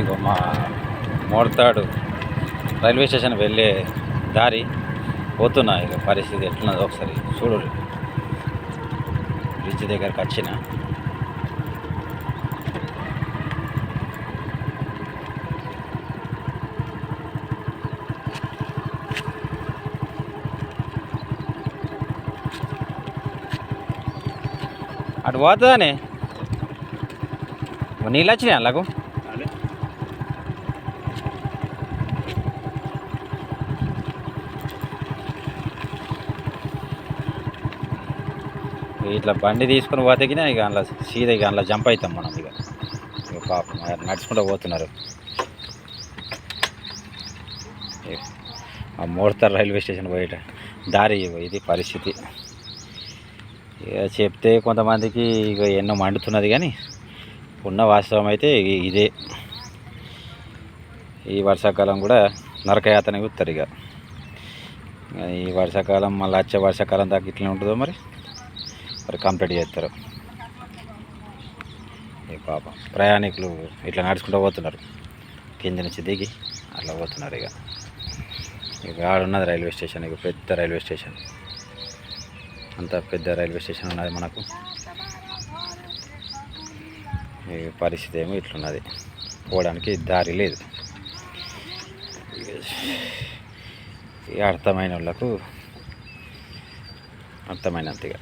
ఇగో మా మోడతాడు railway station వెళ్ళే దారి పోతున్నా ఇక పరిస్థితి ఎట్లున్నదో ఒకసారి చూడు. బ్రిడ్జ్ దగ్గరకు వచ్చిన. అటు పోతుందానే? నీళ్ళు వచ్చినాయి అలాగూ ఇట్లా బండి తీసుకుని పోతేగినా ఇక అందులో సీదా ఇక అందులో జంప్ అవుతాం మనం ఇక. ఇక పాపం నడుచుకుంటూ పోతున్నారు. ఆ మోడతారు రైల్వే స్టేషన్ పోయేట. దారి ఇగో ఇది పరిస్థితి. ఇక చెప్తే కొంతమందికి ఇక ఎన్నో మండుతున్నది కానీ ఉన్న వాస్తవం అయితే ఇదే. ఈ వర్షాకాలం కూడా నరకయాతన చూస్తారు ఇక. ఈ వర్షాకాలం మళ్ళీ వచ్చే వర్షాకాలం దాకా ఇట్లనే ఉంటుందో మరి? మరి కంప్లీట్ చేస్తారు. ఈ పాప. ప్రయాణికులు ఇట్లా నడుచుకుంటూ పోతున్నారు. కింద నుంచి దిగి అట్లా పోతున్నారు ఇక. ఇక ఆడున్నది రైల్వే స్టేషన్ ఇక పెద్ద రైల్వే స్టేషన్. అంత పెద్ద రైల్వే స్టేషన్ ఉన్నది మనకు. ఈ పరిస్థితి ఏమో ఇట్లున్నది. పోవడానికి దారి లేదు. ఇక అర్థమైన వాళ్ళకు అర్థమైనంతగా